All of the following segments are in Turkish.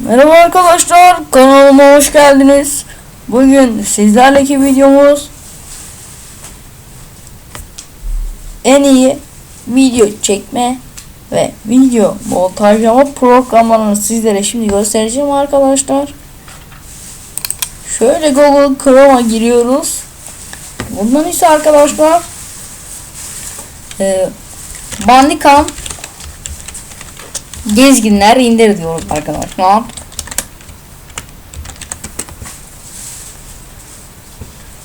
Merhaba arkadaşlar kanalıma hoş geldiniz. Bugün sizlerleki videomuz en iyi video çekme ve video montajlama programlarını sizlere şimdi göstereceğim arkadaşlar. Şöyle Google Chrome'a giriyoruz. Bundan ise arkadaşlar e, Bandicam gezginler indir diyoruz arkadaşlar.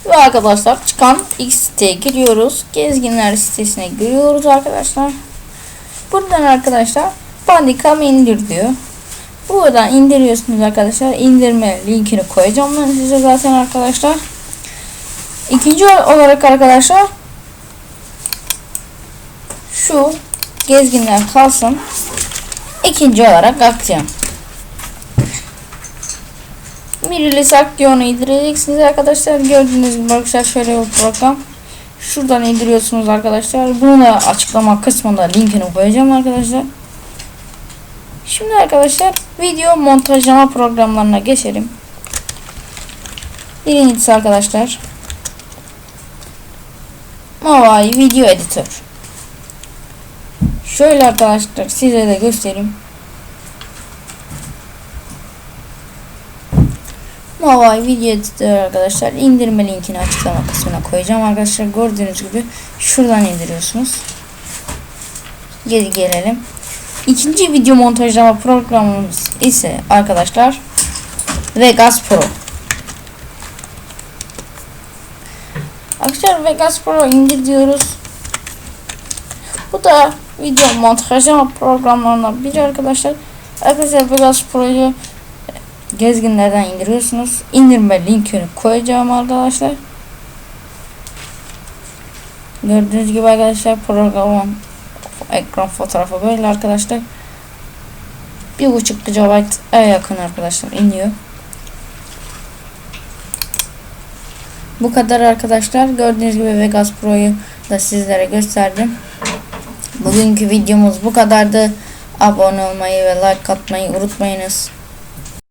Ve arkadaşlar çıkan X siteye giriyoruz. Gezginler sitesine giriyoruz arkadaşlar. Buradan arkadaşlar Bandicam indir diyor. Buradan indiriyorsunuz arkadaşlar. İndirme linkini koyacağım ben size zaten arkadaşlar. İkinci olarak arkadaşlar şu gezginler kalsın. İkinci olarak atacağım. Mirilis Aktiyon'u indireceksiniz arkadaşlar. Gördüğünüz gibi arkadaşlar şöyle bir program. Şuradan indiriyorsunuz arkadaşlar. Bunu da açıklama kısmında linkini koyacağım arkadaşlar. Şimdi arkadaşlar video montajlama programlarına geçelim. Birincisi arkadaşlar. Mavai Video Editor. Şöyle arkadaşlar size de göstereyim. Mavai Video arkadaşlar indirme linkini açıklama kısmına koyacağım arkadaşlar gördüğünüz gibi şuradan indiriyorsunuz. Geri gelelim. İkinci video montajlama programımız ise arkadaşlar Vegas Pro. Arkadaşlar Vegas Pro indir diyoruz. Bu da video montajlama programlarından biri arkadaşlar. Arkadaşlar Vegas Pro'yu gezginlerden indiriyorsunuz. İndirme linkini koyacağım arkadaşlar. Gördüğünüz gibi arkadaşlar programın ekran fotoğrafı böyle arkadaşlar. Bir buçuk GB yakın arkadaşlar iniyor. Bu kadar arkadaşlar. Gördüğünüz gibi Vegas Pro'yu da sizlere gösterdim. Bugünkü videomuz bu kadardı. Abone olmayı ve like atmayı unutmayınız.